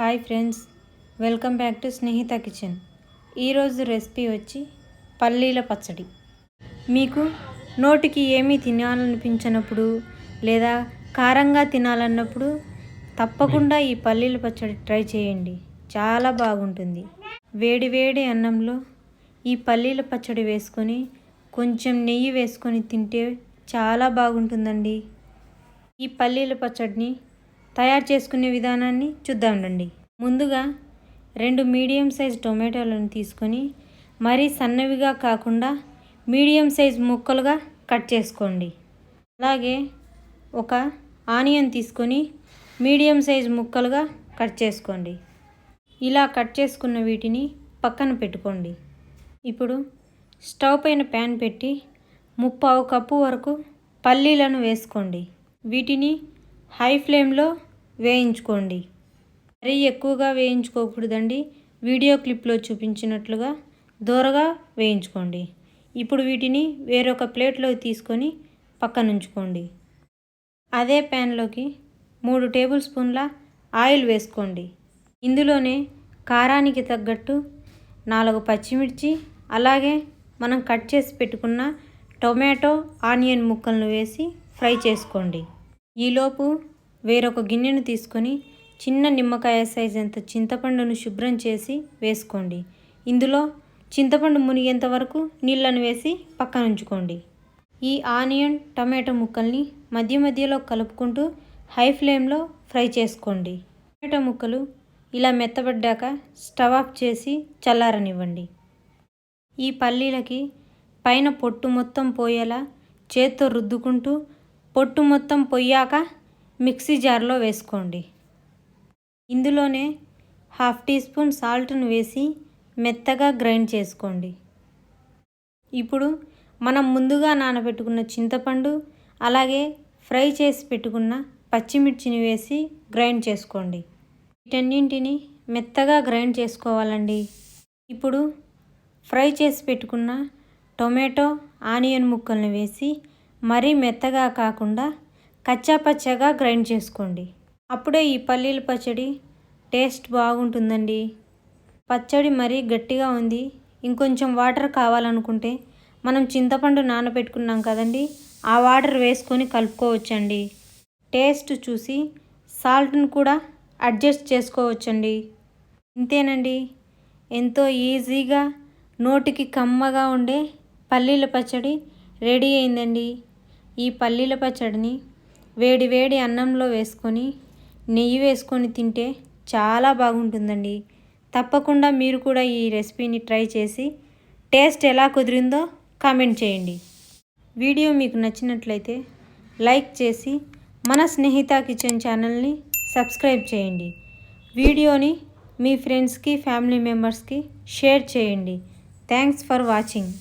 Hi friends welcome back to Snehitha kitchen. ఈరోజు recipe వచ్చి పల్లీల పచ్చడి. మీకు నోటికి ఏమీ తినాలనిపించినప్పుడు లేదా కారంగా తినాలన్నప్పుడు తప్పకుండా ఈ పల్లీల పచ్చడి ట్రై చేయండి. చాలా బాగుంటుంది. వేడి వేడి అన్నంలో ఈ పల్లీల పచ్చడి వేసుకొని కొంచెం నెయ్యి వేసుకొని తింటే చాలా బాగుంటుందండి. ఈ పల్లీల పచ్చడిని తయారు చేసుకునే విధానాన్ని చూద్దాం రండి. ముందుగా రెండు మీడియం సైజ్ టొమాటోలను తీసుకొని మరీ సన్నవిగా కాకుండా మీడియం సైజ్ ముక్కలుగా కట్ చేసుకోండి. అలాగే ఒక ఆనియన్ తీసుకొని మీడియం సైజ్ ముక్కలుగా కట్ చేసుకోండి. ఇలా కట్ చేసుకున్న వీటిని పక్కన పెట్టుకోండి. ఇప్పుడు స్టవ్ పైన ప్యాన్ పెట్టి ముప్పావు కప్పు వరకు పల్లీలను వేసుకోండి. వీటిని హై ఫ్లేమ్లో వేయించుకోండి. మరీ ఎక్కువగా వేయించుకోకూడదండి. వీడియో క్లిప్లో చూపించినట్లుగా దూరగా వేయించుకోండి. ఇప్పుడు వీటిని వేరొక ప్లేట్లో తీసుకొని పక్కనుంచుకోండి అదే ప్యాన్లోకి మూడు టేబుల్ స్పూన్ల ఆయిల్ వేసుకోండి. ఇందులోనే కారానికి తగ్గట్టు నాలుగు పచ్చిమిర్చి అలాగే మనం కట్ చేసి పెట్టుకున్న టొమాటో ఆనియన్ ముక్కలను వేసి ఫ్రై చేసుకోండి. ఈలోపు వేరొక గిన్నెను తీసుకొని చిన్న నిమ్మకాయ సైజ్ అంత చింతపండును శుభ్రం చేసి వేసుకోండి. ఇందులో చింతపండు మునిగేంత వరకు నీళ్ళను వేసి పక్కన ఉంచుకోండి. ఈ ఆనియన్ టమాటో ముక్కల్ని మధ్య మధ్యలో కలుపుకుంటూ హై ఫ్లేమ్లో ఫ్రై చేసుకోండి. టమాటో ముక్కలు ఇలా మెత్తబడ్డాక స్టవ్ ఆఫ్ చేసి చల్లారనివ్వండి. ఈ పల్లీలకి పైన పొట్టు మొత్తం పోయేలా చేత్తో రుద్దుకుంటూ పొట్టు మొత్తం పొయ్యాక మిక్సీ జార్లో వేసుకోండి. ఇందులోనే హాఫ్ టీ స్పూన్ సాల్ట్ను వేసి మెత్తగా గ్రైండ్ చేసుకోండి. ఇప్పుడు మనం ముందుగా నానబెట్టుకున్న చింతపండు అలాగే ఫ్రై చేసి పెట్టుకున్న పచ్చిమిర్చిని వేసి గ్రైండ్ చేసుకోండి. వీటన్నింటిని మెత్తగా గ్రైండ్ చేసుకోవాలండి. ఇప్పుడు ఫ్రై చేసి పెట్టుకున్న టొమాటో ఆనియన్ ముక్కల్ని వేసి మరీ మెత్తగా కాకుండా కచ్చాపచ్చాగా గ్రైండ్ చేసుకోండి. అప్పుడే ఈ పల్లీల పచ్చడి టేస్ట్ బాగుంటుందండి. పచ్చడి మరీ గట్టిగా ఉంది. ఇంకొంచెం వాటర్ కావాలనుకుంటే మనం చింతపండు నానబెట్టుకున్నాం కదండి ఆ వాటర్ వేసుకొని కలుపుకోవచ్చండి. టేస్ట్ చూసి సాల్ట్ను కూడా అడ్జస్ట్ చేసుకోవచ్చండి. ఇంతేనండి. ఎంతో ఈజీగా నోటికి కమ్మగా ఉండే పల్లీల పచ్చడి రెడీ అయిందండి. ఈ పల్లీల పచ్చడిని వేడి వేడి అన్నంలో వేసుకొని నెయ్యి వేసుకొని తింటే చాలా బాగుంటుందండి. తప్పకుండా మీరు కూడా ఈ రెసిపీని ట్రై చేసి టేస్ట్ ఎలా కుదిరిందో కామెంట్ చేయండి. వీడియో మీకు నచ్చినట్లయితే లైక్ చేసి మన స్నేహిత కిచెన్ ఛానల్ని సబ్స్క్రైబ్ చేయండి. వీడియోని మీ ఫ్రెండ్స్కి ఫ్యామిలీ మెంబర్స్కి షేర్ చేయండి. Thanks for watching.